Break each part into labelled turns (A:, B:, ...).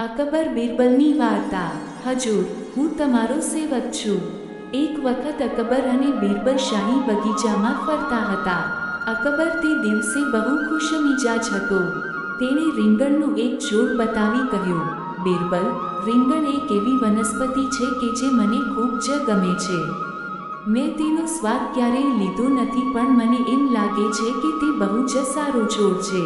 A: અકબર બિરબલની વાર્તા. હજુર, હું તમારો સેવક છું. એક વખત અકબર અને બિરબલ શાહી બગીચામાં ફરતા હતા. અકબર તે દિવસે બહુ ખુશ મિજાજ હતો. તેણે રીંગણનું એક છોડ બતાવી કહ્યું, બિરબલ, રીંગણ એક એવી વનસ્પતિ છે કે જે મને ખૂબ જ ગમે છે. મેં તેનો સ્વાદ ક્યારેય લીધો નથી પણ મને એમ લાગે છે કે તે બહુ જ સારો છોડ છે.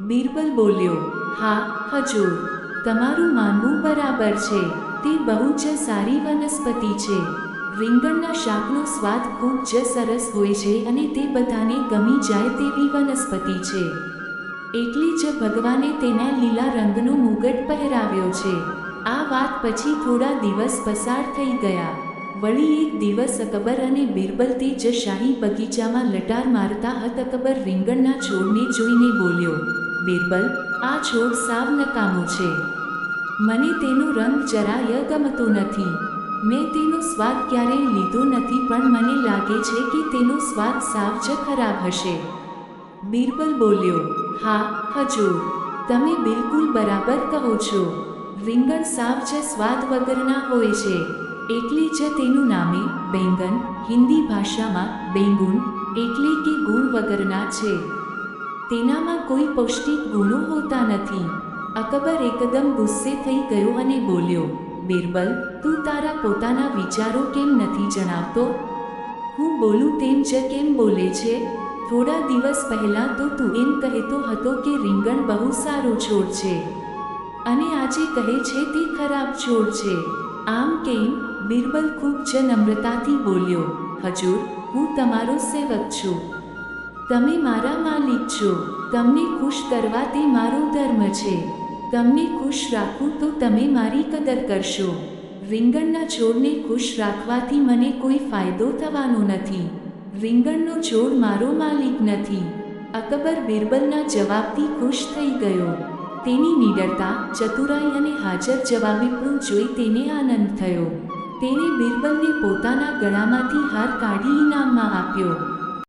A: બિરબલ બોલ્યો, હા, હજૂર. તમારું માનવું બરાબર છે. તે બહુ જ સારી વનસ્પતિ છે. રીંગણના શાકનો સ્વાદ ખૂબ જ સરસ હોય છે અને તે બધાને ગમી જાય તેવી વનસ્પતિ છે. એટલી જ ભગવાને તેના લીલા રંગનો મુગટ પહેરાવ્યો છે. આ વાત પછી થોડા દિવસ પસાર થઈ ગયા. વળી એક દિવસ અકબર અને બિરબલ તે જ શાહી બગીચામાં લટાર મારતા હત અકબર રીંગણના છોડને જોઈને બોલ્યો, બિરબલ આ છોડ સાવ નકામો છે. મને તેનો રંગ જરાય ગમતો નથી. મેં તેનો સ્વાદ ક્યારેય લીધો નથી પણ મને લાગે છે કે તેનો સ્વાદ સાવ જ ખરાબ હશે. બિરબલ બોલ્યો, હા હજુર તમે બિલકુલ બરાબર કહો છો. રીંગણ સાવ જ સ્વાદ વગરના હોય છે. એટલી જ તેનું નામે બેંગન. હિન્દી ભાષામાં બેંગુન એટલે કે ગુણ વગરના છે. તેનામાં કોઈ પૌષ્ટિક ગુણો હોતા નથી. અકબર એકદમ ગુસ્સે થઈ ગયો અને બોલ્યો, બિરબલ, તું તારા પોતાના વિચારો કેમ નથી જણાવતો? હું બોલું તેમ જ કેમ બોલે છે? થોડા દિવસ પહેલાં તો તું એમ કહેતો હતો કે રીંગણ બહુ સારો છોડ છે. અને આજે કહે છે તે ખરાબ છોડ છે. આમ કેમ? બિરબલ ખૂબ જ નમ્રતાથી બોલ્યો, હજુર, હું તમારો સેવક છું. તમે મારા માલિક છો. તમને ખુશ કરવા તે મારો ધર્મ છે. તમને ખુશ રાખું તો તમે મારી કદર કરશો. રીંગણના છોડને ખુશ રાખવાથી મને કોઈ ફાયદો થવાનો નથી. રીંગણનો છોડ મારો માલિક નથી. અકબર બિરબલના જવાબથી ખુશ થઈ ગયો. તેની નિડરતા, ચતુરાઈ અને હાજર જવાબીપણું જોઈ તેને આનંદ થયો. તેણે બિરબલને પોતાના ગળામાંથી હાર કાઢી ઇનામમાં આપ્યો.